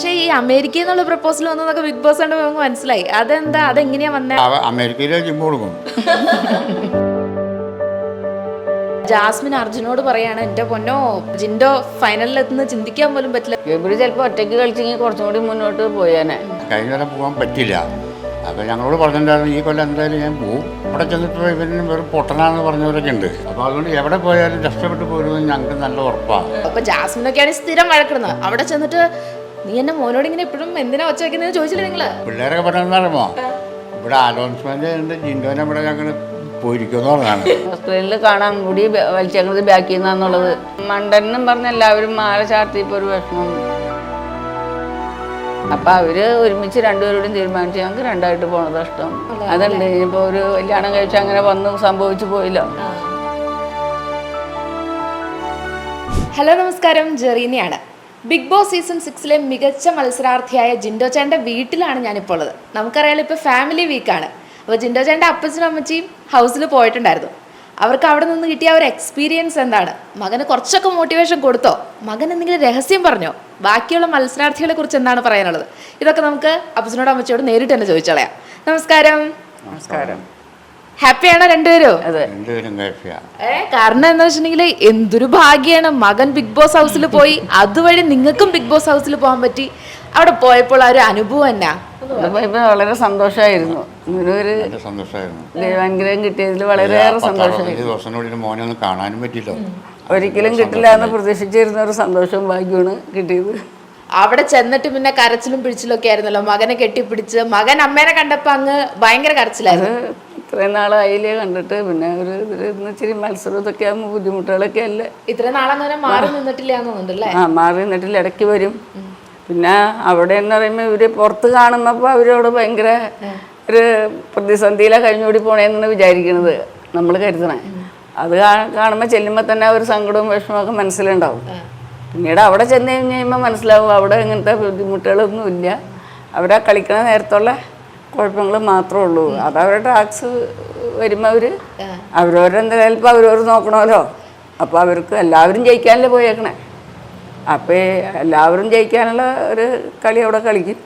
പക്ഷേ ഈ അമേരിക്കയിൽ നിന്നുള്ള പ്രപ്പോസൽ വന്നതൊക്കെ ബിഗ് ബോസ് ആണ് നമുക്ക് മനസ്സിലായി. അതെന്താ? അതെങ്ങനെയാ വന്നേ? അമേരിക്കയിലെ ജിമ്മ് കൊടുക്കും. ജാസ്മിൻ അർജുനോട് പറയാണ് എന്റെ പൊന്നോ ജിൻഡോ ഫൈനലിൽ എത്തുന്ന ചിന്തിക്കാൻ പോലും പറ്റില്ല. ഗബ്രി ചിലപ്പോൾ ഒറ്റയ്ക്ക് കളിച്ചെങ്കിൽ കുറച്ചും കൂടി മുന്നോട്ട് പോയേനെ കഴിഞ്ഞ വരെ പോകാൻ പറ്റില്ല. അപ്പോൾ ഞങ്ങളോട് പറഞ്ഞിട്ടുണ്ടായിരുന്നു ഈ കൊല്ലം എന്തായാലും ഞാൻ പോവും. അവിടെ ചെന്നിട്ട് ഇവന് വെറും പൊട്ടനാന്ന് പറഞ്ഞവരൊക്കെ ഉണ്ട്. അപ്പോൾ അതുകൊണ്ട് എവിടെ പോയാലും രക്ഷപ്പെട്ടു പോരുമെന്ന് ഞങ്ങൾക്ക് നല്ല ഉറപ്പാണ് അപ്പൊ ജാസ്മിനൊക്കെയാണ് സ്ഥിരം വഴക്കിടുന്നത്. അവിടെ ചെന്നിട്ട് നീ എന്റെ മോനോട് ഇങ്ങനെ എപ്പോഴും എന്തിനാ ഒച്ച വെക്കുന്നത് ചോദിച്ചില്ല നിങ്ങൾ? പിള്ളേരൊക്കെ പറഞ്ഞോ ഇവിടെ അനൗൺസ്മെന്റ് ഉണ്ട്. ജിൻഡോനെ ഇവിടെ ഞങ്ങൾ ഹോസ്പിറ്റലിൽ പറഞ്ഞാണ്. കാണാൻ കൂടി വലിച്ചേക്കുന്നത് ബാക്കിൽ നിന്നാന്നുള്ളത്. മണ്ടനും പറഞ്ഞ എല്ലാവരും മാല ചാർത്തിയപ്പോൾ ഒരു വിഷമം. അപ്പൊ അവർ ഒരുമിച്ച് രണ്ടുപേരോടും തീരുമാനിച്ചു. ഞങ്ങൾക്ക് രണ്ടായിട്ട് പോണത് ഇഷ്ടം. അതുണ്ട് ഇനിയിപ്പോ ഒരു കല്യാണം കഴിച്ച് അങ്ങനെ വന്ന് സംഭവിച്ചു പോയില്ലോ. ഹലോ നമസ്കാരം. ജെറീനയാണ്. ബിഗ് ബോസ് സീസൺ സിക്സിലെ മികച്ച മത്സരാർത്ഥിയായ ജിൻഡോ ചേട്ടന്റെ വീട്ടിലാണ് ഞാനിപ്പോൾ ഉള്ളത് നമുക്കറിയാലോ ഇപ്പോൾ ഫാമിലി വീക്കാണ്. അപ്പോൾ ജിൻഡോ ചേട്ടന്റെ അപ്പച്ചനും അമ്മച്ചിയും ഹൗസിൽ പോയിട്ടുണ്ടായിരുന്നു. അവർക്ക് അവിടെ നിന്ന് കിട്ടിയ ഒരു എക്സ്പീരിയൻസ് എന്താണ്? മകന് കുറച്ചൊക്കെ മോട്ടിവേഷൻ കൊടുത്തോ? മകൻ എന്തെങ്കിലും രഹസ്യം പറഞ്ഞോ? ബാക്കിയുള്ള മത്സരാർത്ഥികളെ കുറിച്ച് എന്താണ് പറയാനുള്ളത്? ഇതൊക്കെ നമുക്ക് അപ്പച്ചനോട് അമ്മച്ചിയോട് നേരിട്ട് തന്നെ ചോദിച്ചോളയാം. നമസ്കാരം. നമസ്കാരം. ഹാപ്പിയാണോ രണ്ടുപേരും? അതെ. കാരണം എന്താ വെച്ചിട്ടുണ്ടെങ്കിൽ എന്തൊരു ഭാഗ്യാണ്. മകൻ ബിഗ് ബോസ് ഹൗസിൽ പോയി. അതുവഴി നിങ്ങൾക്കും ബിഗ് ബോസ് ഹൗസിൽ പോകാൻ പറ്റി. അവിടെ പോയപ്പോൾ ആ ഒരു അനുഭവം എന്നാ? ഇപ്പൊ വളരെ സന്തോഷമായിരുന്നു. ഒരു ദൈവാനുഗ്രഹം കിട്ടിയതിൽ വളരെയേറെ സന്തോഷമായിരുന്നു ഒരിക്കലും കിട്ടില്ല എന്ന് പ്രതീക്ഷിച്ചിരുന്ന ഒരു സന്തോഷവും ഭാഗ്യമാണ് കിട്ടിയത്. അവിടെ ചെന്നിട്ട് പിന്നെ കരച്ചിലും പിടിച്ചിലും ഒക്കെ ആയിരുന്നല്ലോ. മകനെ കെട്ടിപ്പിടിച്ച്. മകൻ അമ്മേനെ കണ്ടപ്പോ അങ്ങ് ഭയങ്കര കരച്ചിലായിരുന്നു. ഇത്രയും നാൾ കണ്ടിട്ട് പിന്നെ ഒരു ഇച്ചിരി മത്സരം ഇതൊക്കെ ആകുമ്പോൾ ബുദ്ധിമുട്ടുകളൊക്കെ അല്ലേ? ഇത്രയും നാളെ മാറി നിന്നിട്ടില്ല ആ മാറി നിന്നിട്ടില്ല. ഇടയ്ക്ക് വരും. പിന്നെ അവിടെ എന്ന് പറയുമ്പോൾ ഇവർ പുറത്ത് കാണുന്നപ്പോൾ അവരോട് ഭയങ്കര ഒരു പ്രതിസന്ധിയിലെ കഴിഞ്ഞോടി പോണേന്നാണ് വിചാരിക്കുന്നത് നമ്മൾ കരുതണേ. അത് കാണുമ്പോൾ ചെല്ലുമ്പോൾ തന്നെ ഒരു സങ്കടവും വിഷമമൊക്കെ മനസ്സിലുണ്ടാവും. പിന്നീട് അവിടെ ചെന്ന് കഴിഞ്ഞ് കഴിയുമ്പോൾ മനസ്സിലാവും അവിടെ ഇങ്ങനത്തെ ബുദ്ധിമുട്ടുകളൊന്നും ഇല്ല അവിടെ കളിക്കണ നേരത്തുള്ള കുഴപ്പങ്ങൾ മാത്രമേ ഉള്ളൂ. അത് അവരുടെ ടാക്സ് വരുമ്പോൾ അവർ അവരവരെന്തായാലും ചിലപ്പോൾ അവരവർ നോക്കണമല്ലോ. അപ്പോൾ അവർക്ക് എല്ലാവരും ജയിക്കാനല്ലേ പോയേക്കണേ. അപ്പോൾ എല്ലാവരും ജയിക്കാനുള്ള ഒരു കളി അവിടെ കളിക്കും.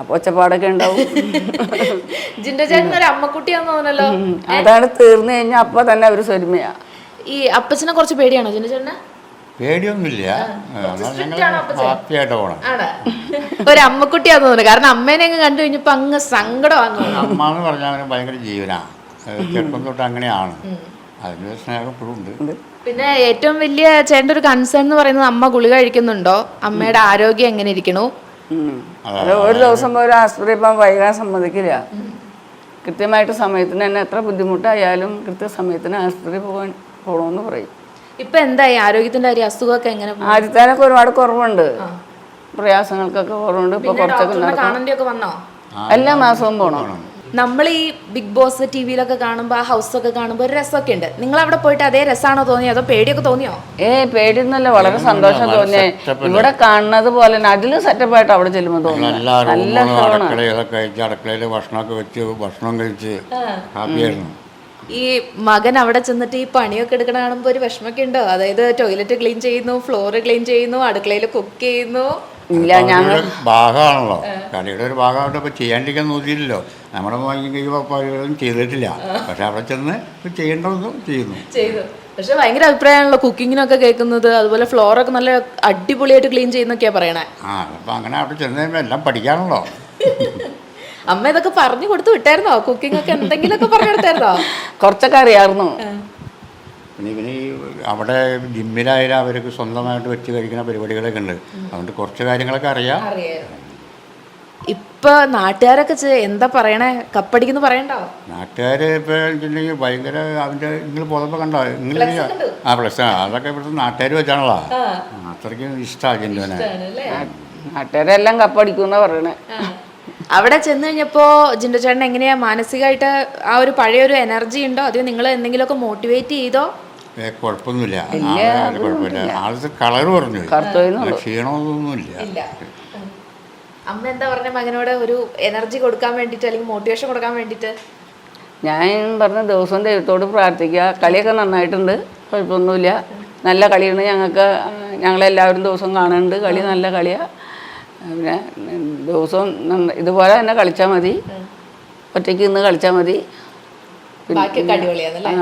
അപ്പൊ ഒച്ചപ്പാടൊക്കെ ഉണ്ടാവും. അമ്മക്കുട്ടിയാന്ന് തോന്നല്ലോ അതാണ് തീർന്നു കഴിഞ്ഞാൽ അപ്പൊ തന്നെ അവർ സ്വരുമയാ. ഈ അപ്പച്ചനെ കുറച്ച് പേടിയാണോ ജിൻഡോ ചേട്ടന്? പേടിയൊന്നുമില്ല. ഹാപ്പിയായിട്ട് ആണ്? ഒരു അമ്മക്കുട്ടിയാന്ന് തോന്നുന്നു. കാരണം അമ്മേനെ അങ്ങ് കണ്ടു കഴിഞ്ഞപ്പോ അങ്ങ് സങ്കടമാന്ന് അമ്മ എന്ന് പറഞ്ഞാൽ ഭയങ്കര ജീവനാ. ചെറുപ്പം തൊട്ട് അങ്ങനെയാണ്. അതിന് സ്നേഹം ഉണ്ട്. പിന്നെ ഏറ്റവും വലിയ ചേട്ടന്റെ ഒരു കൺസേൺ എന്ന് പറയുന്നത് അമ്മ ഗുളിക കഴിക്കുന്നുണ്ടോ? അമ്മയുടെ ആരോഗ്യം എങ്ങനെ ഇരിക്കണു? ഒരു ദിവസം പോലും ആശുപത്രി ഇപ്പം വൈകാൻ സമ്മതിക്കില്ല. കൃത്യമായിട്ട് സമയത്തിന് തന്നെ എത്ര ബുദ്ധിമുട്ടായാലും കൃത്യസമയത്തിന് ആശുപത്രി പോകാൻ പോകണമെന്ന് പറയും. ഇപ്പൊ എന്തായി? ആരോഗ്യത്തിന്റെ കാര്യം അസുഖമൊക്കെ എങ്ങനെ? ആദ്യത്തേനൊക്കെ ഒരുപാട് കുറവുണ്ട്. പ്രയാസങ്ങൾക്കൊക്കെ കുറവുണ്ട്. ഇപ്പൊ കുറച്ചൊക്കെ ഡോക്ടറിനെ നടക്കും. കാണേണ്ടിയൊക്കെ വന്നോ? എല്ലാ മാസവും പോണോ. നമ്മൾ ഈ ബിഗ് ബോസ് ടി വിയിലൊക്കെ കാണുമ്പോൾ ആ ഹൗസ് ഒക്കെ കാണുമ്പോൾ ഒരു രസമൊക്കെ ഉണ്ട്. നിങ്ങൾ അവിടെ പോയിട്ട് അതേ രസമാണോ തോന്നിയോ? അതോ പേടിയൊക്കെ തോന്നിയോ? ഏ പേടിയൊന്നുമല്ല. വളരെ സന്തോഷം തോന്നിയേ. ഇവിടെ കാണുന്നത് പോലെ തന്നെ അതിലും സെറ്റപ്പായിട്ട് അവിടെ ചെല്ലുമ്പോൾ തോന്നുന്നു. എല്ലാ നല്ല റൂമുകളും കഴിച്ച് അടുക്കളയിൽ ഭക്ഷണമൊക്കെ വെച്ച് ഭക്ഷണം കഴിച്ച് ഹാപ്പിയായിരുന്നു. ഈ മകൻ അവിടെ ചെന്നിട്ട് ഈ പണിയൊക്കെ എടുക്കണ കാണുമ്പോൾ ഒരു വിഷമൊക്കെ ഉണ്ടോ. അതായത് ടോയ്ലറ്റ് ക്ലീൻ ചെയ്യുന്നു ഫ്ലോർ ക്ലീൻ ചെയ്യുന്നു അടുക്കളയിൽ കുക്ക് ചെയ്യുന്നു. ഇല്ല ഞങ്ങൾ ഭാഗമാണല്ലോ. കളിയുടെ ഒരു ഭാഗമായിട്ട് ഇപ്പോൾ ചെയ്യാണ്ടിരിക്കാൻ നോക്കിയില്ലല്ലോ നമ്മുടെ ഈ ചെയ്തിട്ടില്ല. പക്ഷെ അവിടെ ചെന്ന് ചെയ്യേണ്ടതൊന്നും ചെയ്യേണ്ടതും ചെയ്യുന്നു. ചെയ്തു. പക്ഷെ ഭയങ്കര അഭിപ്രായമാണല്ലോ കുക്കിങ്ങിനൊക്കെ കേൾക്കുന്നത്. അതുപോലെ ഫ്ലോറൊക്കെ നല്ല അടിപൊളിയായിട്ട് ക്ലീൻ ചെയ്യുന്നൊക്കെയാ പറയണേ. ആ അപ്പം അങ്ങനെ അവിടെ ചെന്ന് എല്ലാം പഠിക്കാണല്ലോ. അമ്മ ഇതൊക്കെ പറഞ്ഞു കൊടുത്തു വിട്ടായിരുന്നോ? കുക്കിംഗ് ഒക്കെ എന്തെങ്കിലുമൊക്കെ പറഞ്ഞു കൊടുത്തായിരുന്നോ? കുറച്ചൊക്കെ അറിയാമായിരുന്നു. പിന്നെ ഇവന് ഈ അവിടെ ജിമ്മിലായാലും അവർക്ക് സ്വന്തമായിട്ട് വെച്ച് കഴിക്കുന്ന പരിപാടികളൊക്കെ ഉണ്ട്. അതുകൊണ്ട് കുറച്ച് കാര്യങ്ങളൊക്കെ അറിയാം. ഇപ്പൊ നാട്ടുകാരൊക്കെ എന്താ പറയണേ? കപ്പടിക്കുന്നു പറയണ്ടോ? നാട്ടുകാര് ഇപ്പൊ ഭയങ്കര അവന്റെ നിങ്ങൾ പോകുമ്പോ കണ്ടോ? നിങ്ങൾ ആ പ്ലസ് അതൊക്കെ ഇവിടുത്തെ നാട്ടുകാർ വെച്ചാണല്ലോ. അത്രയ്ക്കും ഇഷ്ടമാണ് ജിൻഡോനെ നാട്ടുകാരെല്ലാം കപ്പടിക്കുന്ന പറയണേ. അവിടെ ചെന്ന് കഴിഞ്ഞപ്പോ ജിൻഡോ ചേട്ടൻ എങ്ങനെയാ മാനസികമായിട്ട് ആ ഒരു പഴയ ഒരു എനർജി ഉണ്ടോ? അതോ നിങ്ങൾ എന്തെങ്കിലുമൊക്കെ മോട്ടിവേറ്റ് ചെയ്തോ? കുഴപ്പമൊന്നുമില്ല. കുഴപ്പമില്ല. ആൾക്ക് കളർ പറഞ്ഞു. ക്ഷീണമൊന്നുമില്ല. ഇല്ല. അമ്മ എന്താ പറഞ്ഞ മകനോട് ഒരു എനർജി കൊടുക്കാൻ വേണ്ടിട്ട് അല്ലെങ്കിൽ മോട്ടിവേഷൻ കൊടുക്കാൻ വേണ്ടിട്ട്? ഞാൻ പറഞ്ഞ ദിവസവും ദൈവത്തോട് പ്രാർത്ഥിക്കുക. കളിയൊക്കെ നന്നായിട്ടുണ്ട്. കുഴപ്പമൊന്നുമില്ല. നല്ല കളിയാണ് ഞങ്ങൾക്ക്. ഞങ്ങളെല്ലാവരും ദിവസം കാണുന്നുണ്ട്. കളി നല്ല കളിയാണ് പിന്നെ ദിവസവും നന്ന- ഇതുപോലെ തന്നെ കളിച്ചാൽ മതി. ഒറ്റയ്ക്ക് ഇന്ന് കളിച്ചാൽ മതി. ബാക്കിയൊക്കെ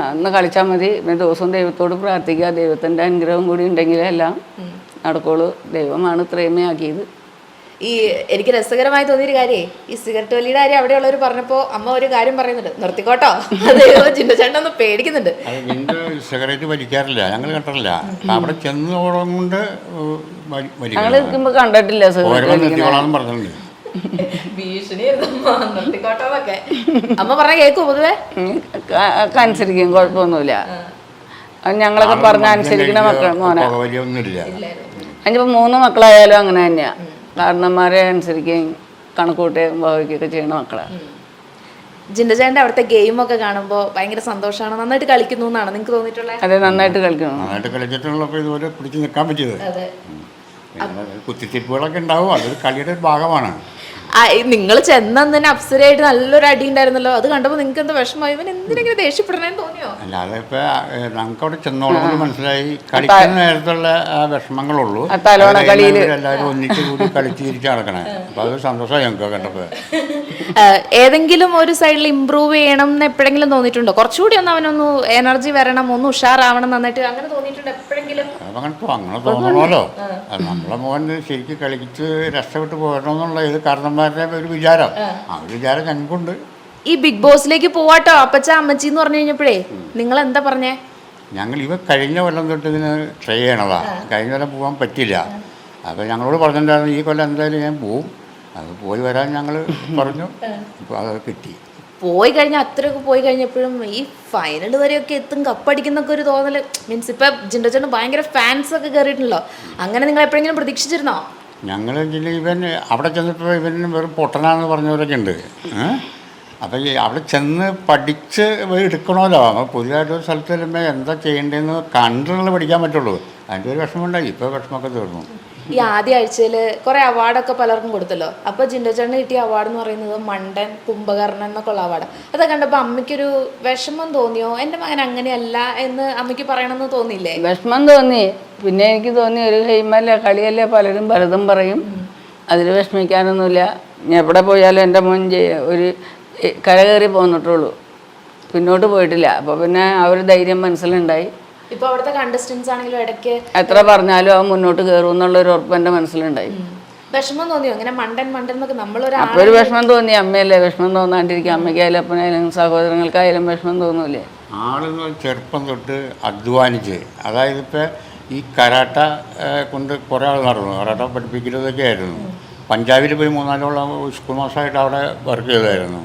ആ, ഇന്ന് കളിച്ചാൽ മതി. പിന്നെ ദിവസവും ദൈവത്തോട് പ്രാർത്ഥിക്കുക. ദൈവത്തിന്റെ അനുഗ്രഹം കൂടി ഉണ്ടെങ്കിലേ എല്ലാം നടക്കുള്ളൂ. ദൈവമാണ് ഇത്രയുമേ ആക്കിയത്. ഈ എനിക്ക് രസകരമായി തോന്നിയൊരു കാര്യേ ഈ സിഗരറ്റ് വലിയുടെ കാര്യം അവിടെയുള്ളവർ പറഞ്ഞപ്പോ അമ്മ ഒരു കാര്യം പറയുന്നുണ്ട്. നിർത്തിക്കോട്ടോ. അതെയോ ചിന്തച്ചേട്ടൻ ഒന്ന് പേടിക്കുന്നുണ്ട്. സിഗരറ്റ് വലിക്കാറില്ല ഞങ്ങൾ കണ്ടിട്ടില്ല. അവിടെ ചെന്ന് കൊണ്ട് ഞങ്ങൾ നിൽക്കുമ്പോൾ കണ്ടിട്ടില്ല പറഞ്ഞിട്ടുണ്ട്. അമ്മ. പറഞ്ഞ കേക്കോ പൊതുവേ? അനുസരിക്കും കുഴപ്പമൊന്നുമില്ല. ഞങ്ങളൊക്കെ പറഞ്ഞ അനുസരിക്കണ മക്കൾ മോനെ. പുകവലിയൊന്നുമില്ല മൂന്ന് മക്കളായാലും അങ്ങനെ തന്നെയാണ് കാരണന്മാരെ അനുസരിക്കുകയും കണക്കൂട്ടുകയും ഭാവിക്കുകയൊക്കെ ചെയ്യണ മക്കളാണ്. ജിൻഡജാന്റെ അവിടുത്തെ ഗെയിമൊക്കെ കാണുമ്പോൾ ഭയങ്കര സന്തോഷമാണ്. നന്നായിട്ട് കളിക്കുന്നു എന്നാണ് നിങ്ങൾക്ക് തോന്നിയിട്ടുള്ളത് അതെ നന്നായിട്ട് കളിക്കുന്നു. നന്നായിട്ട് കളിച്ചിട്ടുള്ളപ്പോൾ ഇതുപോലെ പിടിച്ച് നിൽക്കാൻ പറ്റിയത്. കുത്തിത്തിരിപ്പുകളൊക്കെ ഉണ്ടാവും. അതൊരു കളിയുടെ ഒരു ഭാഗമാണ്. നിങ്ങൾ ചെന്നന്ന് തന്നെ അപ്സരയായിട്ട് നല്ലൊരു അടി ഉണ്ടായിരുന്നല്ലോ. അത് കണ്ടപ്പോൾ നിങ്ങൾക്ക് എന്താ വിഷമമായി? ഇവൻ എന്തിനെങ്കിലും ദേഷ്യപ്പെടണേന്ന് തോന്നിയോ? അല്ലാതെ ഇപ്പൊ നമുക്ക് അവിടെ ചെന്നോളം മനസ്സിലായി. കളിക്കുന്ന നേരത്തുള്ള ആ വിഷമങ്ങളുള്ളൂ. എല്ലാവരും ഒന്നിച്ച് കൂടി കളിച്ച് തിരിച്ച് നടക്കണേ. അപ്പൊ അത് സന്തോഷമായി ഞങ്ങൾക്ക് കണ്ടപ്പോ. ഏതെങ്കിലും ഒരു സൈഡിൽ ഇമ്പ്രൂവ് ചെയ്യണം എന്ന് എപ്പോഴെങ്കിലും തോന്നിയിട്ടുണ്ടോ? കുറച്ചുകൂടി ഒന്ന് അവനൊന്ന് എനർജി വരണം ഒന്ന് ഉഷാറാവണം നന്നായിട്ട്. അങ്ങനെ തോന്നിയിട്ടുണ്ട് അപ്പൊ അങ്ങനെ തോന്നണമല്ലോ. അത് നമ്മളെ മോൻ ശരിക്കും കളിച്ച് രക്ഷപ്പെട്ട് പോകണമെന്നുള്ള ഇത് കാരണന്മാരുടെ ഒരു വിചാരം. ആ. ഒരു വിചാരം ഞങ്ങൾക്കുണ്ട്. ഈ ബിഗ് ബോസിലേക്ക് പോവാട്ടോ അപ്പച്ച അമ്മച്ചി എന്ന് പറഞ്ഞു കഴിഞ്ഞപ്പോഴേ. നിങ്ങൾ എന്താ പറഞ്ഞേ? ഞങ്ങൾ ഇവ കഴിഞ്ഞ കൊല്ലം തൊട്ട് ഇതിന് ട്രൈ ചെയ്യണതാ. കഴിഞ്ഞ കൊല്ലം പോകാൻ പറ്റില്ല അപ്പോൾ ഞങ്ങളോട് പറഞ്ഞിട്ടുണ്ടായിരുന്നു ഈ കൊല്ലം എന്തായാലും ഞാൻ പോവും. അത് പോയി വരാൻ ഞങ്ങൾ പറഞ്ഞു. അപ്പോൾ അത് കിട്ടി. പോയി കഴിഞ്ഞാൽ അത്രയൊക്കെ പോയി കഴിഞ്ഞപ്പോഴും ഈ ഫൈനൽ വരെയൊക്കെ എത്തും കപ്പടിക്കുന്നൊക്കെ ഒരു തോന്നൽ. മീൻസ് ഇപ്പൊ ചേട്ടൻ ഭയങ്കര ഫാൻസ് ഒക്കെ കയറിയിട്ടുണ്ടല്ലോ അങ്ങനെ നിങ്ങൾ എപ്പോഴെങ്കിലും പ്രതീക്ഷിച്ചിരുന്നോ? ഞങ്ങൾ ഇവൻ അവിടെ ചെന്നിട്ട് ഇവൻ വെറും പൊട്ടനാന്ന് പറഞ്ഞവരൊക്കെ ഉണ്ട്. അപ്പം അവിടെ ചെന്ന് പഠിച്ച് എടുക്കണമല്ലോ. അപ്പോൾ പുതിയതായിട്ട് ഒരു സ്ഥലത്ത് ചെല്ലുമ്പോൾ എന്താ ചെയ്യേണ്ടതെന്ന് കണ്ടുള്ള പഠിക്കാൻ പറ്റുള്ളൂ. അതിന്റെ ഒരു വിഷമമുണ്ടായി. ഇപ്പോൾ വിഷമമൊക്കെ തീർന്നു. ഈ ആദ്യ ആഴ്ചയിൽ കുറെ അവാർഡൊക്കെ പലർക്കും കൊടുത്തല്ലോ. അപ്പൊ ജിൻഡോചേട്ടന് കിട്ടിയ അവാർഡ് എന്ന് പറയുന്നത് മണ്ടൻ കുംഭകർണൻ എന്നൊക്കെ ഉള്ള അവാർഡ് അതൊക്കെ കണ്ടപ്പോൾ അമ്മയ്ക്കൊരു വിഷമം തോന്നിയോ? എന്റെ മകൻ അങ്ങനെയല്ല എന്ന് അമ്മയ്ക്ക് പറയണമെന്ന് തോന്നിയില്ലേ? വിഷമം തോന്നി. പിന്നെ എനിക്ക് തോന്നി ഒരു ഗെയിമല്ലേ കളിയല്ലേ? പലരും പലതും പറയും. അതിൽ വിഷമിക്കാനൊന്നുമില്ല. എവിടെ പോയാലും എന്റെ മോൻ ഒരു കരകയറി പോന്നിട്ടുള്ളൂ. പിന്നോട്ട് പോയിട്ടില്ല. അപ്പോൾ പിന്നെ ആ ഒരു ധൈര്യം മനസ്സിലുണ്ടായി. ഇപ്പൊ അവിടുത്തെ കണ്ടസ്റ്റൻസ് ആണെങ്കിലും ഇടയ്ക്ക് എത്ര പറഞ്ഞാലും അവൻ മുന്നോട്ട് കയറും എന്നുള്ളൊരു ഉറപ്പ് എന്റെ മനസ്സിലുണ്ടായി. വിഷമം തോന്നിയോ? മണ്ടൻ മണ്ടൻ എന്നൊക്കെ നമ്മളൊരാ അപ്പോൾ ഒരു വിഷമം തോന്നി അമ്മയല്ലേ? വിഷമം തോന്നാണ്ടിരിക്കും. അമ്മയ്ക്കായാലും അപ്പനായാലും സഹോദരങ്ങൾക്കായാലും വിഷമം തോന്നൂലേ? ആളുകൾ ചെറുപ്പം തൊട്ട് അധ്വാനിച്ച് അതായത് ഇപ്പോൾ ഈ കരാട്ട കൊണ്ട് കുറേ ആൾ നടന്നു. കരാട്ട പഠിപ്പിക്കുന്നതൊക്കെ ആയിരുന്നു. പഞ്ചാബിൽ പോയി മൂന്നാലോളം സ്കൂൾ മാസമായിട്ട് അവിടെ വർക്ക് ചെയ്തായിരുന്നു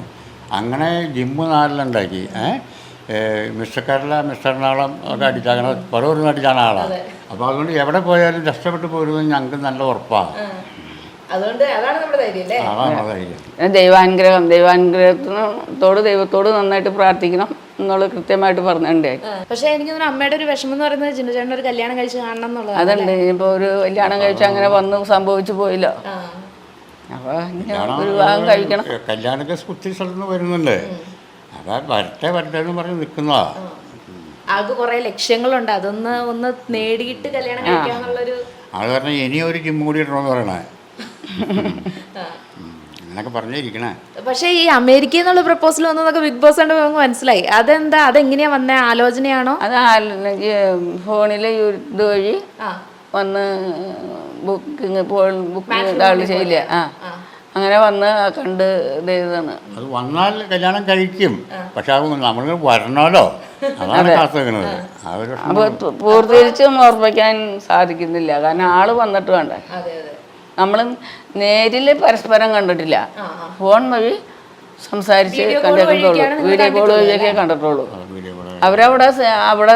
അങ്ങനെ ജിമ്മ് നാലിലുണ്ടാക്കി. ഏഹ് മിസ്റ്റർ കേരള മിസ്റ്റർ എറണാകുളം ഒക്കെ അടിച്ച അങ്ങനെ പലവരും അടിച്ചാണ് ആളാണ് അപ്പോൾ അതുകൊണ്ട് എവിടെ പോയാലും രക്ഷപ്പെട്ട് പോരുമെന്ന് ഞങ്ങൾക്ക് നല്ല ഉറപ്പാണ്. ദൈവാനുഗ്രഹം ദൈവാനുഗ്രഹത്തിനോട് ദൈവത്തോട് നന്നായിട്ട് പ്രാർത്ഥിക്കണം എന്നുള്ളത് കൃത്യമായിട്ട് പറഞ്ഞിട്ടുണ്ടായി പക്ഷേ എനിക്ക് തോന്നുന്നു അമ്മയുടെ ഒരു വിഷമം എന്ന് പറയുന്നത് ജിനുചേട്ടൻ ഒരു കല്യാണം കഴിച്ച് കാണണം എന്നുള്ളത് അതുണ്ട് ഇപ്പൊ ഒരു കല്യാണം കഴിച്ച് അങ്ങനെ വന്ന് സംഭവിച്ചു പോയില്ലോ. ഇനി ഒരു വിവാഹം കഴിക്കണം. കല്യാണമൊക്കെ വരുന്നുണ്ട്. അപ്പോൾ വരട്ടെ വരട്ടെ എന്ന് പറഞ്ഞ് നിൽക്കുന്നതാ. ആൾക്ക് കുറെ ലക്ഷ്യങ്ങളുണ്ട്. അതൊന്ന് ഒന്ന് നേടിയിട്ട് കല്യാണം കഴിക്കാന്നുള്ളൊരു അത് പറഞ്ഞാൽ ഇനി ഒരു ജിം കൂടി ഇടണമെന്ന് പറയണേ. അങ്ങനൊക്കെ പറഞ്ഞിരിക്കണേ. പക്ഷേ ഈ അമേരിക്കയിൽ നിന്നുള്ള പ്രപ്പോസൽ വന്നതൊക്കെ ബിഗ് ബോസ് കണ്ട് നമുക്ക് മനസ്സിലായി. അതെന്താ? അതെങ്ങനെയാ വന്ന? ആലോചനയാണോ? അത് ഫോണിൽ ഇത് വഴി ആ. വന്ന് ബുക്കിങ് ബുക്കിങ് ഇതാൾ ചെയ്യില്ല? ആ. അങ്ങനെ വന്ന് കണ്ട് ഇതാണ് അത് വന്നാൽ കല്യാണം കഴിക്കും. പക്ഷെ അത് നമ്മൾ വരണമല്ലോ. അതാണ് അപ്പോൾ പൂർത്തീകരിച്ചും ഓർമ്മിക്കാൻ സാധിക്കുന്നില്ല. കാരണം ആൾ വന്നിട്ട് വേണ്ടേ. അതെ അതെ. നമ്മൾ നേരിൽ പരസ്പരം കണ്ടിട്ടില്ല. ഫോൺ വഴി സംസാരിച്ച് കണ്ടിട്ടുള്ളൂ. വീഡിയോ കോൾ വഴിയൊക്കെ കണ്ടിട്ടുള്ളൂ. അവരവിടെ അവിടെ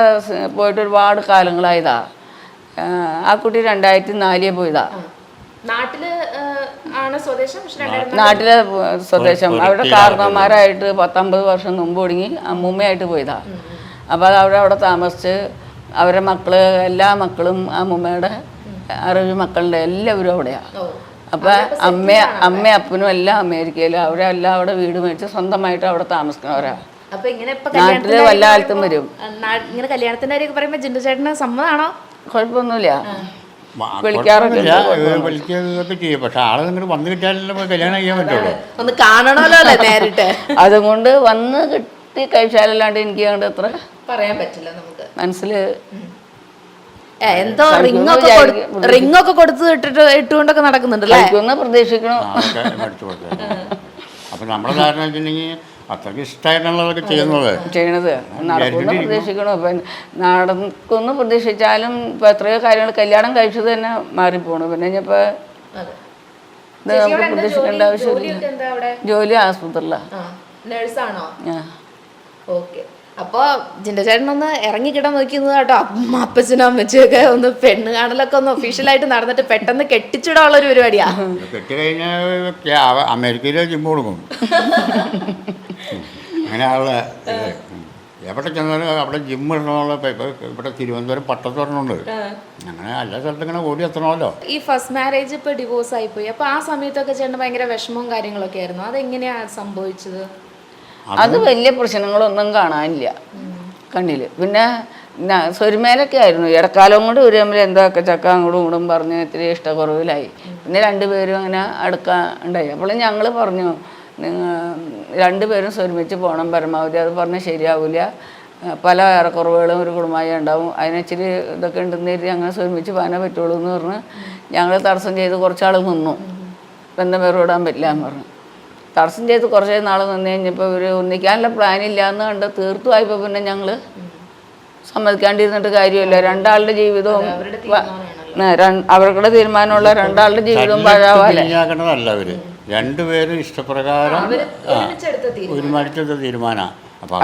പോയിട്ട് ഒരുപാട് കാലങ്ങളായതാ. ആ, ആ കുട്ടി രണ്ടായിരത്തി നാലിൽ പോയതാ. നാട്ടിൽ ആണ് സ്വദേശം? നാട്ടിലെ സ്വദേശം. അവിടെ കാരണന്മാരായിട്ട് പത്തൊമ്പത് വർഷം മുമ്പ് ഒടുങ്ങി അമ്മൂമ്മയായിട്ട് പോയതാ. അപ്പോൾ അവിടെ അവിടെ താമസിച്ച് അവരെ മക്കൾ എല്ലാ മക്കളും ആ അമ്മൂമ്മയുടെ അറിവ് മക്കളുടെ എല്ലാവരും അവിടെയാണ് അപ്പൊ അപ്പോൾ അമ്മ അമ്മ അപ്പനും എല്ലാം അമേരിക്കയിലും. അവരെല്ലാം അവിടെ വീട് മേടിച്ച് സ്വന്തമായിട്ട് അവിടെ താമസിക്കുന്നവരാ. അപ്പൊ ഇങ്ങനെ ഇപ്പൊ നാട്ടിൽ വല്ല കാലത്തും വരും. ഇങ്ങനെ കല്യാണത്തിന്റെ കാര്യമൊക്കെ പറയുമ്പോ ജിന്ദു ചേട്ടന് സമ്മതാണോ കുഴപ്പമൊന്നുമില്ല. മ- വിളിക്കാറൊക്കെ ഉണ്ട്, കുഴപ്പമൊന്നുമില്ല. വിളിക്കുകയൊക്കെ ചെയ്യും. പക്ഷെ ആൾ നിങ്ങൾ വന്നു കിട്ടിയാലല്ലേ കല്യാണം ചെയ്യാൻ പറ്റുള്ളൂ. ഒന്ന് കാണണമല്ലോ അല്ലേ നേരിട്ട്? അതുകൊണ്ട് വന്ന് കിട്ടി കഴിച്ചാലല്ലാണ്ട് എനിക്ക് അങ്ങോട്ട് അത്ര പറയാൻ പറ്റില്ല നമുക്ക്. മനസ്സിൽ എന്തോ റിംഗ് ഒക്കെ റിംഗ് ഒക്കെ കൊടുത്ത് ഇട്ടിട്ട് ഇട്ടുകൊണ്ടൊക്കെ നടക്കുന്നുണ്ടല്ലേ? പ്രതീക്ഷിക്കണം. അപ്പം നമ്മുടെ കാരണം വെച്ചിട്ടുണ്ടെങ്കിൽ അത്രയ്ക്ക് ഇഷ്ടമായിട്ടാണല്ലോ അതൊക്കെ ചെയ്യുന്നത്. ചെയ്യണത് നടക്കുമെന്ന് പ്രതീക്ഷിക്കണോ പിന്നെ നടക്കുമെന്ന് പ്രതീക്ഷിച്ചാലും ഇപ്പം എത്രയോ കാര്യങ്ങൾ കല്യാണം കഴിച്ചത് തന്നെ മാറിപ്പോണു. പിന്നെ ഇനിയിപ്പോൾ ഇത് നമുക്ക് പ്രതീക്ഷിക്കേണ്ട ആവശ്യമില്ല. ജോലി ആസ്പത്രിയിലാണ് നേഴ്സാണോ? ആ. ഓക്കെ. അപ്പൊ ജിന്റെ ചേട്ടൻ ഒന്ന് ഇറങ്ങിക്കിടാൻ നോക്കുന്നത് കേട്ടോ. അമ്മ അപ്പച്ചനും അമ്മച്ചൊക്കെ ഒന്ന് പെണ്ണ് കാണലൊക്കെ ഒന്ന് ഒഫീഷ്യലായിട്ട് നടന്നിട്ട് പെട്ടെന്ന് കെട്ടിച്ചിടാനുള്ള ഒരു പരിപാടിയാ. കെട്ടി കഴിഞ്ഞാൽ അമേരിക്കയിലെ ജിമ്മ് കൊടുക്കും. അങ്ങനെയുള്ള എവിടെ ചെന്നാലും അവിടെ ജിമ്മ് ഇടണമല്ലോ ഇവിടെ തിരുവനന്തപുരം പട്ടത്തൊരെണ്ണമുണ്ട് അങ്ങനെ എല്ലാ സ്ഥലത്തും ഇങ്ങനെ ഓടി എത്തണമല്ലോ. ഈ ഫസ്റ്റ് മാരേജ് ഇപ്പൊ ഡിവോഴ്സ് ആയിപ്പോയി അപ്പൊ ആ സമയത്തൊക്കെ ചേട്ടൻ ഭയങ്കര വിഷമവും കാര്യങ്ങളൊക്കെ ആയിരുന്നു. അതെങ്ങനെയാ സംഭവിച്ചത്? അത് വലിയ പ്രശ്നങ്ങളൊന്നും കാണാനില്ല. കണ്ണിൽ പിന്നെ സ്വരുമേലൊക്കെ ആയിരുന്നു. ഇടക്കാലം കൊണ്ട് തമ്മിൽ എന്തൊക്കെ ചക്ക അങ്ങോട്ടും ഇങ്ങോട്ടും പറഞ്ഞ് ഇത്തിരി ഇഷ്ടക്കുറവിലായി. പിന്നെ രണ്ടുപേരും അങ്ങനെ അടുക്കാൻ ഉണ്ടായി. അപ്പോൾ ഞങ്ങൾ പറഞ്ഞു നിങ്ങൾ രണ്ടുപേരും സ്വരുമിച്ച് പോകണം പരമാവധി. അത് പറഞ്ഞാൽ ശരിയാവില്ല പല ഏറെക്കുറവുകളും ഒരു കുടുംബമായി ഉണ്ടാവും. അതിനിച്ചിരി ഇതൊക്കെ ഉണ്ടെന്ന് കരുതി അങ്ങനെ സ്വരുമിച്ച് പോകാനേ പറ്റുള്ളൂ എന്ന് പറഞ്ഞ് ഞങ്ങൾ തടസ്സം ചെയ്ത് കുറച്ചാൾ നിന്നു. ബന്ധം വേറോടാൻ പറ്റില്ല എന്ന് പറഞ്ഞു. തടസ്സം ചെയ്ത് കുറച്ച് നാൾ നിന്ന് കഴിഞ്ഞപ്പോൾ ഇവർ ഒന്നിക്കാനുള്ള പ്ലാൻ ഇല്ല എന്ന് കണ്ട് തീർത്തു ആയപ്പോൾ പിന്നെ ഞങ്ങൾ സമ്മതിക്കാണ്ടിരുന്നിട്ട് കാര്യമില്ല. രണ്ടാളുടെ ജീവിതവും അവരുടെ തീരുമാനമുള്ള രണ്ടാളുടെ ജീവിതവും പഴാവാലെ പിരിഞ്ഞാക്കണതല്ല അവർ. രണ്ടുപേരും ഇഷ്ടപ്രകാരം ആ, ഒരുമിച്ചെടുത്ത തീരുമാനമാണ് അപ്പം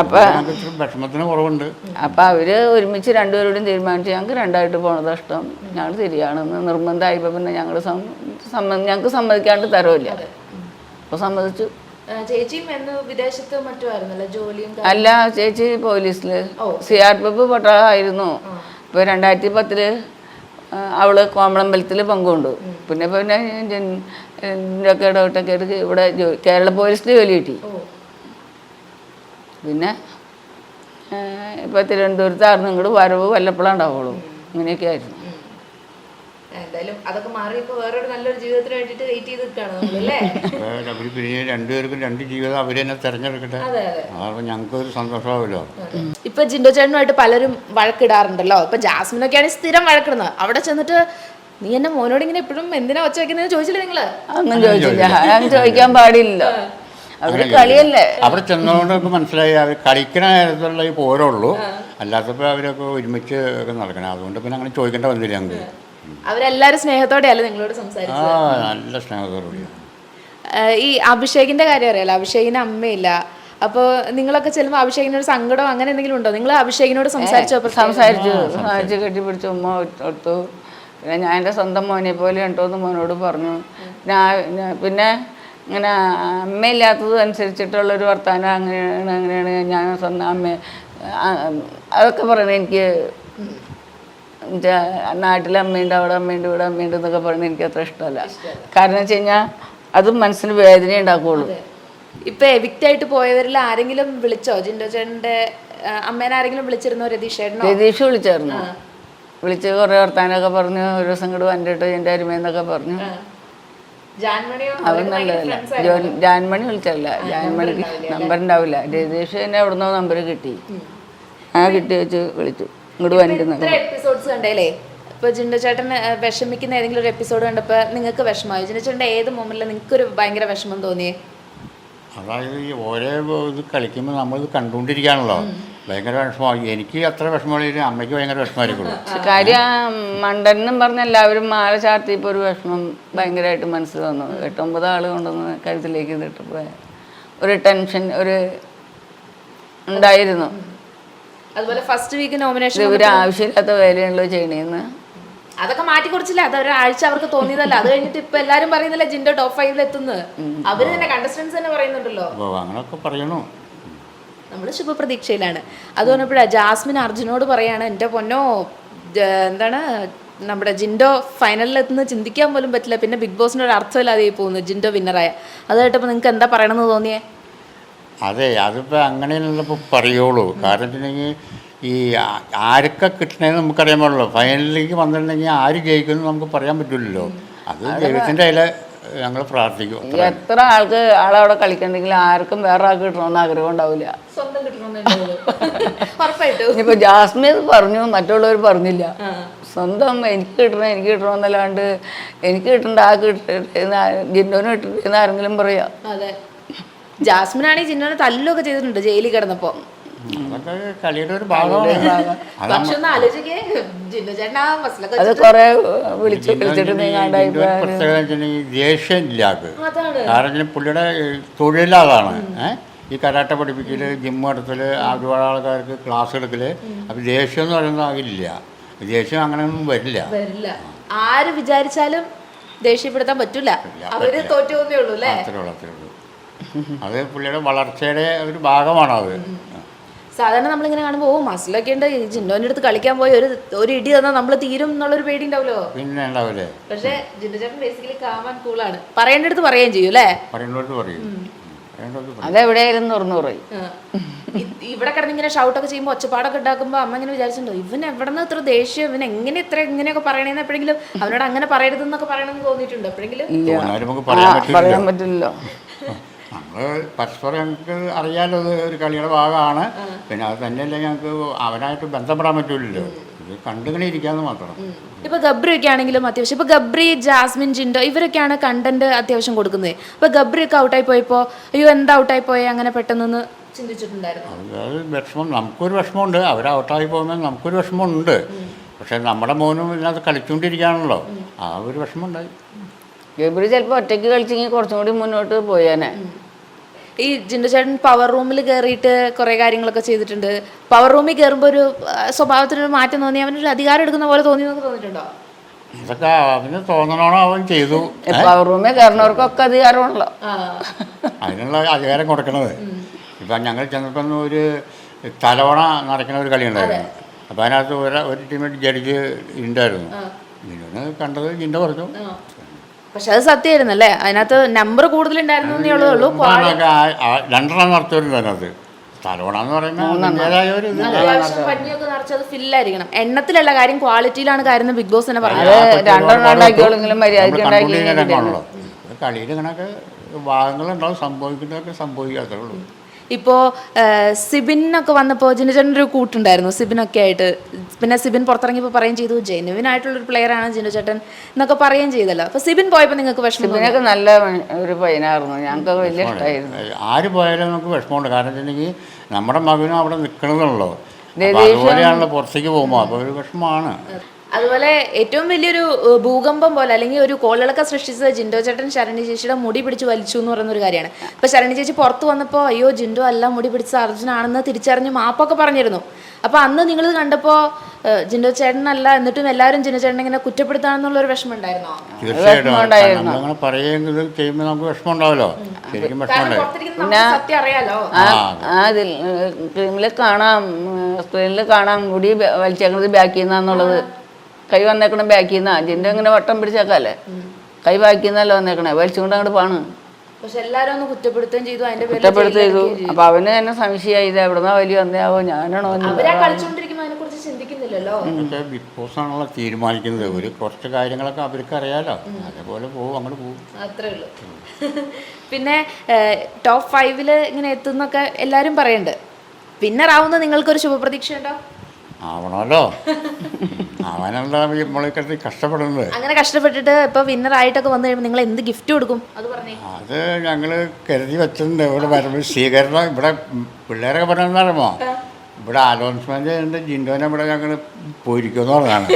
കുറവുണ്ട്. അപ്പം അവർ ഒരുമിച്ച് രണ്ടുപേരോടും തീരുമാനിച്ചു ഞങ്ങൾക്ക് രണ്ടായിട്ട് പോണത് ഇഷ്ടം. ഞങ്ങൾ ശരിയാണെന്ന് നിർബന്ധമായപ്പോൾ പിന്നെ ഞങ്ങൾ സമ്മ ഞങ്ങൾക്ക് സമ്മതിക്കാണ്ട് തരവില്ല. അപ്പോൾ സമ്മതിച്ചു. ആ, ചേച്ചിയും എന്ന് വിദേശത്ത് മറ്റും ജോലിയും അല്ല ചേച്ചി പോലീസിൽ. സി ആർ പി എഫ് പട്ടാളമായിരുന്നു ഇപ്പോൾ രണ്ടായിരത്തി പത്തിൽ അവൾ കോമളമ്പലത്തിൽ പങ്കുകൊണ്ടു പിന്നെ പിന്നെ ഇടപെട്ടൊക്കെ എടുത്ത് ഇവിടെ കേരള പോലീസിൽ ജോലി കിട്ടി. പിന്നെ ഇപ്പൊ തിരുവനന്തപുരത്ത് തിരുവനന്തപുരത്തായിരുന്നു ഇങ്ങോട്ട് വരവ് വല്ലപ്പോഴാണ്ടാവുള്ളൂ ഇങ്ങനെയൊക്കെ ആയിരുന്നു. എന്തായാലും അതൊക്കെ മാറി ഇപ്പൊ വേറൊരു നല്ലൊരു ജീവിതത്തിന് വേണ്ടിട്ട് വെയിറ്റ് ചെയ്ത് നിൽക്കുകയാണ് നമ്മളല്ലേ രണ്ടുപേർക്കും രണ്ട് ജീവിതം അവർ തന്നെ തിരഞ്ഞെടുക്കട്ടെ. ഞങ്ങൾക്ക് ഒരു സന്തോഷമാവുമല്ലോ. ഇപ്പൊ ജിൻഡോ ചേട്ടനുമായിട്ട് പലരും വഴക്കിടാറുണ്ടല്ലോ. ഇപ്പൊ ജാസ്മിനൊക്കെയാണ് സ്ഥിരം വഴക്കിടുന്നത്. അവിടെ ചെന്നിട്ട് നീ എന്നെ മോനോട് ഇങ്ങനെ എപ്പോഴും എന്തിനാ ഒച്ച വെക്കുന്നത് ചോദിച്ചില്ല നിങ്ങൾ? അങ്ങനെ ചോദിച്ചില്ല. ഞാൻ ചോദിക്കാൻ പാടില്ല അവർ കളിയല്ലേ? അവിടെ ചെന്നതുകൊണ്ട് മനസ്സിലായി. അവർ കളിക്കണ നേരത്തുള്ള ഈ പോരുള്ളൂ അല്ലാത്തപ്പോൾ അവരൊക്കെ ഒരുമിച്ച് ഒക്കെ നടക്കണം. അതുകൊണ്ട് പിന്നെ അങ്ങനെ ചോദിക്കേണ്ട വന്നില്ല ഞങ്ങൾക്ക് അവരെല്ലാരും സ്നേഹത്തോടെയല്ല നിങ്ങളോട് ആ സംസാരിച്ചത് നല്ല സ്നേഹത്തോടുകൂടിയാണ് ഈ അഭിഷേകിന്റെ കാര്യം അറിയാലോ? അഭിഷേകിന് അമ്മയില്ല. അപ്പൊ നിങ്ങളൊക്കെ ചെല്ലുമ്പോൾ അഭിഷേകിനോട് സങ്കടം അങ്ങനെ എന്തെങ്കിലും ഉണ്ടോ? നിങ്ങൾ അഭിഷേകിനോട് സംസാരിച്ചോ സംസാരിച്ചു. സംസാരിച്ച്. കെട്ടിപ്പിടിച്ച് ഉമ്മ കൊടുത്തു പിന്നെ ഞാൻ എന്റെ സ്വന്തം മോനെ പോലെ ഉണ്ടോ എന്ന് മോനോട് പറഞ്ഞു. ഞാൻ ഞാൻ- പിന്നെ ഇങ്ങനെ അമ്മയില്ലാത്തത് അനുസരിച്ചിട്ടുള്ളൊരു വർത്തമാനം അങ്ങനെയാണ് അങ്ങനെയാണ് ഞാൻ സ്വന്തം അമ്മ അതൊക്കെ പറയുന്നത് എനിക്ക് നാട്ടിലെ അമ്മയുണ്ട് അവിടെ അമ്മയുണ്ട് ഇവിടെ അമ്മയുണ്ട് എന്നൊക്കെ പറയുന്നത് എനിക്ക് അത്ര ഇഷ്ടമല്ല. കാരണം വെച്ച് കഴിഞ്ഞാൽ അത് മനസ്സിന് വേദന ഉണ്ടാക്കുകയുള്ളൂ ഇപ്പൊ എവിക്റ്റ് ആയിട്ട് പോയവരിൽ ആരെങ്കിലും വിളിച്ചോ? ജിൻഡോ ചേട്ടന്റെ അമ്മേനെ ആരെങ്കിലും വിളിച്ചിരുന്നോ? രതീഷ് ചേട്ടനോ രതീഷ് വിളിച്ചായിരുന്നു. വിളിച്ച് കുറെ വർത്താനൊക്കെ പറഞ്ഞു ഒരു ദിവസം കൂടെ വന്നിട്ട് എന്റെ അരുമയെന്നൊക്കെ പറഞ്ഞു. അവൻ നല്ലതല്ല. ജാൻമണി വിളിച്ചല്ല ജാൻമണിക്ക് നമ്പർ ഉണ്ടാവില്ല രതീഷ് തന്നെ എവിടുന്നോ നമ്പർ കിട്ടി. ആ കിട്ടി വെച്ച് വിളിച്ചു. ഇങ്ങോട്ട് വന്നിരുന്നു ഇത്ര എപ്പിസോഡ്സ് കണ്ടല്ലേ? ഇപ്പൊ ജിൻഡോ ചേട്ടൻ വിഷമിക്കുന്ന ഏതെങ്കിലും ഒരു എപ്പിസോഡ് കണ്ടപ്പോ നിങ്ങൾക്ക് വിഷമമായി? ജിൻഡോ ചേട്ടന്റെ ഏത് മൊമെന്റിൽ നിങ്ങൾക്ക് ഒരു ഭയങ്കര വിഷമം തോന്നിയേ? അതായത് ഈ ഓരോ ഇത് കളിക്കുമ്പോൾ നമ്മളിത് കണ്ടുകൊണ്ടിരിക്കുകയാണല്ലോ. ഭയങ്കര വിഷമമായി. എനിക്ക് അത്ര വിഷമമില്ല അമ്മയ്ക്ക് ഭയങ്കര വിഷമമായിരിക്കുള്ളൂ. കാര്യം മണ്ടനും മണ്ടൻ എന്നും പറഞ്ഞ എല്ലാവരും മാല ചാർത്തിയപ്പോൾ ഒരു വിഷമം ഭയങ്കരമായിട്ട് മനസ്സിൽ വന്നു. എട്ടൊമ്പത് ആൾ കൊണ്ടുവന്ന് കഴുത്തിലേക്ക് ഇതിട്ടപ്പോൾ ഒരു ടെൻഷൻ ഒരു ഉണ്ടായിരുന്നു. അതുപോലെ ഫസ്റ്റ് വീക്ക് നോമിനേഷൻ ഒരു ആവശ്യമില്ലാത്ത വേലയാണല്ലോ ചെയ്യണേന്ന്. അതൊക്കെ മാറ്റി കുറിച്ചില്ല. അത് ഒരാഴ്ച അവർക്ക് തോന്നിയതല്ല. അത് കഴിഞ്ഞിട്ട് ഇപ്പൊ എല്ലാരും പറയുന്നില്ല ജിൻഡോ ടോപ്പ് ഫൈവിൽ എത്തുന്നത് അവർ തന്നെ കണ്ടസ്റ്റൻസ് തന്നെ പറയുന്നുണ്ടല്ലോ. അങ്ങനെയൊക്കെ പറയണു? നമ്മൾ ശുഭപ്രതീക്ഷയിലാണ്. അത് പറഞ്ഞപ്പോഴാ ജാസ്മിൻ അർജുനോട് പറയാണ് എന്റെ പൊന്നോ എന്താണ് നമ്മുടെ ജിൻഡോ ഫൈനലിൽ എത്തുന്ന ചിന്തിക്കാൻ പോലും പറ്റില്ല. പിന്നെ ബിഗ് ബോസിന് ഒരു അർത്ഥമില്ലാതെ പോകുന്നു ജിൻഡോ വിന്നറായ അത് കേട്ടപ്പോൾ നിങ്ങൾക്ക് എന്താ പറയണമെന്ന് തോന്നിയേ? അതെ അതിപ്പോൾ അങ്ങനെയല്ലപ്പോൾ പറയുള്ളൂ കാരണം വെച്ചിട്ടുണ്ടെങ്കിൽ ഈ ആരൊക്കെ കിട്ടണേന്ന് നമുക്കറിയാൻ പാടുള്ളൂ ഫൈനലിലേക്ക് വന്നിട്ടുണ്ടെങ്കിൽ ആര് ജയിക്കുമെന്ന് നമുക്ക് പറയാൻ പറ്റില്ലല്ലോ അത് ദൈവത്തിന്റെ അതിൽ ഞങ്ങൾ പ്രാർത്ഥിക്കും എത്ര ആൾക്ക് ആളവിടെ കളിക്കണ്ടെങ്കിൽ ആർക്കും വേറെ ആൾക്ക് കിട്ടണമെന്ന് ആഗ്രഹം ഉണ്ടാവില്ല ഇനിയിപ്പോൾ ജാസ്മിൻ പറഞ്ഞു മറ്റുള്ളവർ പറഞ്ഞില്ല സ്വന്തം എനിക്ക് കിട്ടണം എനിക്ക് കിട്ടണമെന്നല്ലാണ്ട് എനിക്ക് കിട്ടണ്ട ആ കിട്ടുന്ന ജിന്നോന് കിട്ടുന്ന ആരെങ്കിലും പറയാം അതെ ജാസ്മിൻ ആണെങ്കിൽ ജിന്നോനെ തല്ലൊക്കെ ചെയ്തിട്ടുണ്ട് ജയിലിൽ കിടന്നപ്പോ. കളിയുടെ ഒരു ഭാഗമാണ്. അത്. പക്ഷെ ഒന്ന് ആലോചിക്കേ. ജിന്നു ചേട്ടൻ ആ ബസ്സിലൊക്കെ അത് കുറേ വിളിച്ച് വിളിച്ചിട്ട് നീങ്ങാണ്ടായി ഇതിന്റെ ഒരു പ്രത്യേകത വെച്ചിട്ടുണ്ടെങ്കിൽ ദേഷ്യം ഇല്ല ആൾക്ക് അതാണ്. കാരണം പുള്ളിയുടെ തൊഴിലതാണ് ഏഹ് ഈ കരാട്ട പഠിപ്പിക്കൽ ജിം നടത്തൽ ഒരുപാട് ആൾക്കാർക്ക് ക്ലാസ് എടുക്കൽ അപ്പോൾ ദേഷ്യം എന്ന് പറയുന്നത് ആകില്ല ദേഷ്യം അങ്ങനെയൊന്നും വരില്ല. വരില്ല. ആര് വിചാരിച്ചാലും ദേഷ്യപ്പെടുത്താൻ പറ്റൂല. അവർ തോറ്റു അത്രേ ഉള്ളൂ അത്രേ ഉള്ളൂ. അത് പുള്ളിയുടെ വളർച്ചയുടെ ഒരു ഭാഗമാണ് അത് സാധാരണ നമ്മളിങ്ങനെ കാണുമ്പോൾ ഓ മസിലൊക്കെ ഉണ്ട്. ഈ ജിന്നോന്റെ അടുത്ത് കളിക്കാൻ പോയി ഒരു ഒരു ഇടി തന്നാൽ നമ്മൾ തീരും എന്നുള്ളൊരു പേടി ഉണ്ടാവില്ലോ പിന്നെ ഉണ്ടാവില്ലേ പക്ഷെ ജിന്നു ചേട്ടൻ ബേസിക്കലി കാമാൻ കൂളാണ് പറയേണ്ടടുത്ത് പറയുകയും ചെയ്യും അല്ലേ? പറയുന്നവർക്ക് പറയും. അതെവിടെയായാലും തുറന്നു പറയും ഇവിടെ കിടന്ന് ഇങ്ങനെ ഷൗട്ടൊക്കെ ചെയ്യുമ്പോൾ ഒച്ചപ്പാടൊക്കെ ഉണ്ടാക്കുമ്പോൾ അമ്മ ഇങ്ങനെ വിചാരിച്ചിട്ടുണ്ടോ ഇവൻ എവിടെ നിന്ന് ഇത്ര ദേഷ്യം? ഇവൻ എങ്ങനെ ഇത്ര ഇങ്ങനെയൊക്കെ പറയണേന്ന് എപ്പോഴെങ്കിലും അവനോട് അങ്ങനെ പറയരുതെന്നൊക്കെ പറയണമെന്ന് തോന്നിയിട്ടുണ്ടോ. എപ്പോഴെങ്കിലും പറയാൻ പറ്റില്ലല്ലോ. നമ്മൾ പരസ്പരം ഞങ്ങൾക്ക് അറിയാലോ അത് ഒരു കളിയുടെ ഭാഗമാണ്. പിന്നെ അത് തന്നെയല്ലേ ഞങ്ങൾക്ക് അവനായിട്ട് ബന്ധപ്പെടാൻ പറ്റൂലല്ലോ. ഇത് കണ്ടിങ്ങനെ ഇരിക്കാന്ന് മാത്രം. ഇപ്പൊ ഗബ്രി ഒക്കെ ആണെങ്കിലും അത്യാവശ്യം. ഇപ്പൊ ഗബ്രി ജാസ്മിൻ ജിൻഡോ ഇവരൊക്കെയാണ് കണ്ടന്റ് അത്യാവശ്യം കൊടുക്കുന്നത്. ഇപ്പൊ ഗബ്രി ഒക്കെ ഔട്ടായി പോയപ്പോ അയ്യോ എന്താ ഔട്ടായി പോയേ? അങ്ങനെ പെട്ടെന്നൊന്ന് ചിന്തിച്ചിട്ടുണ്ടായിരുന്നു. അത് അത് വിഷമം. നമുക്കൊരു വിഷമമുണ്ട്. അവർ ഔട്ടായി പോകുമ്പോൾ നമുക്കൊരു വിഷമമുണ്ട്. പക്ഷെ നമ്മുടെ മോനും ഇല്ലാതെ കളിച്ചുകൊണ്ടിരിക്കുകയാണല്ലോ ആ ഒരു വിഷമമുണ്ടായി. ഗബ്രി ചിലപ്പോൾ ഒറ്റയ്ക്ക് കളിച്ചെങ്കിൽ കുറച്ചും കൂടി മുന്നോട്ട് പോയേനെ. ഈ ജിൻഡുചേട്ടൻ പവർ റൂമിൽ കയറിയിട്ട് കുറെ കാര്യങ്ങളൊക്കെ ചെയ്തിട്ടുണ്ട്. പവർ റൂമിൽ കയറുമ്പോൾ ഒരു സ്വഭാവത്തിനൊരു മാറ്റം തോന്നി അവനൊരു അധികാരം എടുക്കുന്ന പോലെ തോന്നി എന്നൊക്കെ തോന്നിയിട്ടുണ്ടോ? ഇതൊക്കെ അവന് തോന്നണോണോ അവൻ ചെയ്തു? പവർ റൂമിൽ കയറുന്നവർക്കൊക്കെ അധികാരമാണല്ലോ അതിനുള്ള അധികാരം കൊടുക്കണത്. ഇപ്പം ഞങ്ങൾ ചെന്നപ്പോൾ ഒരു തലവണ നടക്കുന്ന ഒരു കളി ഉണ്ടായിരുന്നു. അപ്പം അതിനകത്ത് ഒരു ഒരു ടീമിൽ ജഡ്ജ് ഉണ്ടായിരുന്നു. ഇതിനൊന്ന് കണ്ടത് ജിന്റെ പറഞ്ഞു. പക്ഷെ അത് സത്യമായിരുന്നു അല്ലേ? അതിനകത്ത് നമ്പർ കൂടുതലുണ്ടായിരുന്നു എന്നേ ഉള്ളൂ രണ്ടെണ്ണം നടത്തിയിട്ടുണ്ട് അതിനകത്ത് പഞ്ഞിയൊക്കെ നിറച്ചത് ഫില്ലായിരിക്കണം എണ്ണത്തിലല്ല കാര്യം ക്വാളിറ്റിയിലാണ് കാര്യം ബിഗ് ബോസ് തന്നെ പറഞ്ഞത് കളിയിൽ ഇങ്ങനെ ഭാഗങ്ങളുണ്ടാവും സംഭവിക്കുന്നതൊക്കെ സംഭവിക്കാത്തേ ഉള്ളൂ. ഇപ്പോൾ സിബിനൊക്കെ വന്നപ്പോൾ ജിനുചേട്ടൻ ഒരു കൂട്ടുണ്ടായിരുന്നു. സിബിനൊക്കെ ആയിട്ട്. പിന്നെ സിബിൻ പുറത്തിറങ്ങിയപ്പോൾ പറയുകയും ചെയ്തു ജെനുവിൻ ആയിട്ടുള്ളൊരു പ്ലെയറാണ് ജിനു ചേട്ടൻ എന്നൊക്കെ പറയുകയും ചെയ്തല്ലോ. അപ്പോൾ സിബിൻ പോയപ്പോൾ നിങ്ങൾക്ക് വിഷമം സിബിനൊക്കെ നല്ല ഒരു പയ്യനായിരുന്നു. ഞങ്ങൾക്ക് വലിയ ഇഷ്ടമായിരുന്നു ആര് പോയാലും നമുക്ക് വിഷമമുണ്ട്. കാരണം വെച്ചിട്ടുണ്ടെങ്കിൽ നമ്മുടെ മകനും അവിടെ നിൽക്കണമെന്നുള്ളൂ അതുപോലെയാണല്ലോ പുറത്തേക്ക് പോകുമ്പോൾ അപ്പോൾ ഒരു വിഷമമാണ്. അതുപോലെ ഏറ്റവും വലിയൊരു ഭൂകമ്പം പോലെ അല്ലെങ്കിൽ ഒരു കോളിളക്ക സൃഷ്ടിച്ചത് ജിൻഡോ ചേട്ടൻ ശരണി ചേച്ചിയുടെ മുടി പിടിച്ച് വലിച്ചു എന്ന് പറയുന്ന ഒരു കാര്യമാണ്. അപ്പോൾ ശരണി ചേച്ചി പുറത്തു വന്നപ്പോൾ അയ്യോ ജിൻഡോ അല്ല മുടി പിടിച്ച അർജുനാണെന്ന് തിരിച്ചറിഞ്ഞ് മാപ്പൊക്കെ പറഞ്ഞിരുന്നു. അപ്പൊ അന്ന് നിങ്ങൾ കണ്ടപ്പോ ജിൻഡോ ചേട്ടനല്ല എന്നിട്ടും എല്ലാവരും ജിൻഡോ ചേട്ടനെ ഇങ്ങനെ കുറ്റപ്പെടുത്താണെന്നുള്ള ഒരു വിഷമം ഉണ്ടായിരുന്നോ? തീർച്ചയായിട്ടും. ചെയ്യുമ്പോൾ നമുക്ക് വിഷമം ഉണ്ടാവല്ലോ. ശരിക്കും വിഷമം ഉണ്ടായി. സത്യം അറിയാലോ. ആ ആ ക്രീമിൽ കാണാം സ്ക്രീനിൽ കാണാം മുടി വലിച്ചത് ബാക്കി എന്നുള്ളത് നിന്നാന്നുള്ളത്. കൈ വന്നേക്കണം ബാക്കിൽ നിന്നാ ജിന്റെ ഇങ്ങനെ വട്ടം പിടിച്ചേക്കാല്ലേ? കൈ ബാക്കിൽ നിന്നല്ല വന്നേക്കണേ വലിച്ചുകൊണ്ട് അങ്ങോട്ട് പാണ്. കുറ്റപ്പെടുത്തുകയും ചെയ്തു. അപ്പൊ അവന് തന്നെ സംശയമായി. ഇത് എവിടുന്നാ വലിയ വന്നയാവോ? ഞാനാണോ ബിഗ് ബോസ് ആണല്ലോ തീരുമാനിക്കുന്നത്. ഒരു കുറച്ച് കാര്യങ്ങളൊക്കെ അവർക്ക് അറിയാലോ. അതേപോലെ പോകും അങ്ങോട്ട് പോകും അത്രേ ഉള്ളൂ. പിന്നെ ടോപ്പ് ഫൈവിൽ ഇങ്ങനെ എത്തുന്നൊക്കെ എല്ലാരും പറയുന്നുണ്ട് വിന്നറാവുന്ന നിങ്ങൾക്കൊരു ശുഭപ്രതീക്ഷ ഉണ്ടോ ആവണമല്ലോ. അവനെന്താ മുളക്കത്തി കഷ്ടപ്പെടുന്നത്. അങ്ങനെ കഷ്ടപ്പെട്ടിട്ട് ഇപ്പൊ വിന്നർ ആയിട്ടൊക്കെ വന്നു കഴിയുമ്പോൾ നിങ്ങൾ എന്ത് ഗിഫ്റ്റ് കൊടുക്കും? അത് പറഞ്ഞേ. അത് ഞങ്ങൾ കരുതി വെച്ചിട്ടുണ്ട്. ഇവിടെ വരുമ്പോൾ സ്വീകരണം ഇവിടെ പിള്ളേരൊക്കെ പറയുന്നത് പറയുമോ ഇവിടെ അനൗൺസ്മെന്റ് ചെയ്യുന്നുണ്ട്. ജിൻഡോനെ ഇവിടെ ഞങ്ങൾ പോയിരിക്കുമെന്ന് പറഞ്ഞാണ്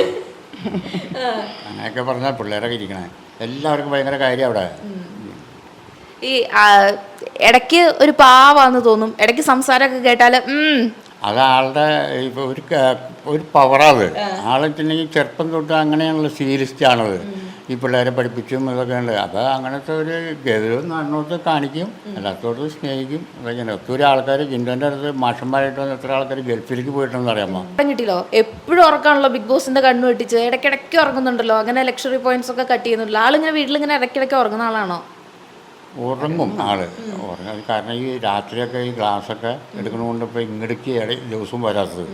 അങ്ങനെയൊക്കെ പറഞ്ഞാൽ പിള്ളേരൊക്കെ ഇരിക്കണേ. എല്ലാവർക്കും ഭയങ്കര കാര്യം അവിടെ. ഈ ഇടയ്ക്ക് ഒരു പാവാന്ന് തോന്നും. ഇടയ്ക്ക് സംസാരമൊക്കെ കേട്ടാൽ ഉം അത് ആളുടെ ഇപ്പോൾ ഒരു ഒരു പവറാത് ആളെത്തില്ലെങ്കിൽ ചെറുപ്പം തൊട്ട് അങ്ങനെയാണല്ലോ സീരിയസ്റ്റാണത് ഈ പിള്ളേരെ പഠിപ്പിച്ചും ഇതൊക്കെ ഉണ്ട്. അപ്പോൾ അങ്ങനത്തെ ഒരു ഗൗരവം നടന്നോട്ട് കാണിക്കും. എല്ലാത്തോട്ട് സ്നേഹിക്കും. അതൊക്കെയാണ്. ഒത്തിരി ആൾക്കാർ ജിൻഡോന്റെ അടുത്ത് മാഷന്മാരായിട്ട് വന്ന് എത്ര ആൾക്കാർ ഗൾഫിലേക്ക് പോയിട്ടുണ്ടെന്ന് അറിയാമോ? കണ്ടിട്ടില്ലോ എപ്പോഴും ഉറക്കാണല്ലോ ബിഗ് ബോസിന്റെ കണ്ണു വെട്ടിച്ച് ഇടയ്ക്കിടയ്ക്ക് ഉറങ്ങുന്നുണ്ടല്ലോ. അങ്ങനെ ലക്ഷറി പോയിന്റ്സ് ഒക്കെ കട്ട് ചെയ്യുന്നുണ്ടല്ലോ. ആളിങ്ങനെ വീട്ടിലിങ്ങനെ ഇടയ്ക്കിടയ്ക്ക് ഉറങ്ങുന്ന ആളാണോ? ഉറങ്ങും ആൾ. ഉറങ്ങാൻ കാരണം ഈ രാത്രിയൊക്കെ ഈ ഗ്ലാസ്സൊക്കെ എടുക്കണതുകൊണ്ട് ഇപ്പോൾ ഇങ്ങടേക്ക് ദിവസവും വരാത്തത്.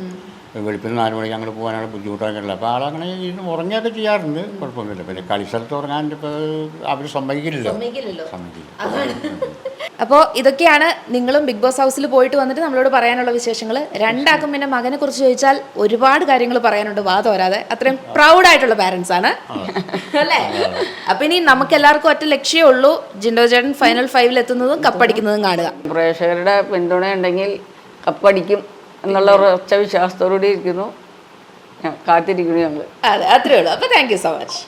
വെളുപ്പിന് നാല് മണിക്ക് അങ്ങോട്ട് പോകാനാണ് ബുദ്ധിമുട്ടൊക്കെ ഉള്ളത് അപ്പോൾ ആളങ്ങനെ ഇരുന്ന് ഉറങ്ങിയൊക്കെ ചെയ്യാറുണ്ട്. കുഴപ്പമൊന്നുമില്ല. പിന്നെ കളിസ്ഥലത്ത് ഉറങ്ങാൻ ഇപ്പോൾ അവർ സമ്മതിക്കില്ലല്ലോ. സമ്മതിക്കില്ല. അപ്പോൾ ഇതൊക്കെയാണ് നിങ്ങളും ബിഗ് ബോസ് ഹൗസിൽ പോയിട്ട് വന്നിട്ട് നമ്മളോട് പറയാനുള്ള വിശേഷങ്ങൾ രണ്ടാക്കും പിന്നെ മകനെ കുറിച്ച് ചോദിച്ചാൽ ഒരുപാട് കാര്യങ്ങൾ പറയാനുണ്ട് വാ തോരാതെ. അത്രയും പ്രൗഡ് ആയിട്ടുള്ള പാരൻസ് ആണ്. അല്ലേ? അപ്പൊ ഇനി നമുക്ക് എല്ലാവർക്കും ഒറ്റ ലക്ഷ്യമേ ഉള്ളൂ ജിൻഡോ ചേട്ടൻ ഫൈനൽ ഫൈവിൽ എത്തുന്നതും കപ്പടിക്കുന്നതും കാണുക. പ്രേക്ഷകരുടെ പിന്തുണ ഉണ്ടെങ്കിൽ കപ്പടിക്കും എന്നുള്ള ഉറച്ച വിശ്വാസത്തോടുകൂടി ഇരിക്കുന്നു. കാത്തിരിക്കുന്നു ഞങ്ങൾ അതെ അത്രേ ഉള്ളൂ. അപ്പൊ താങ്ക് യു സോ മച്ച്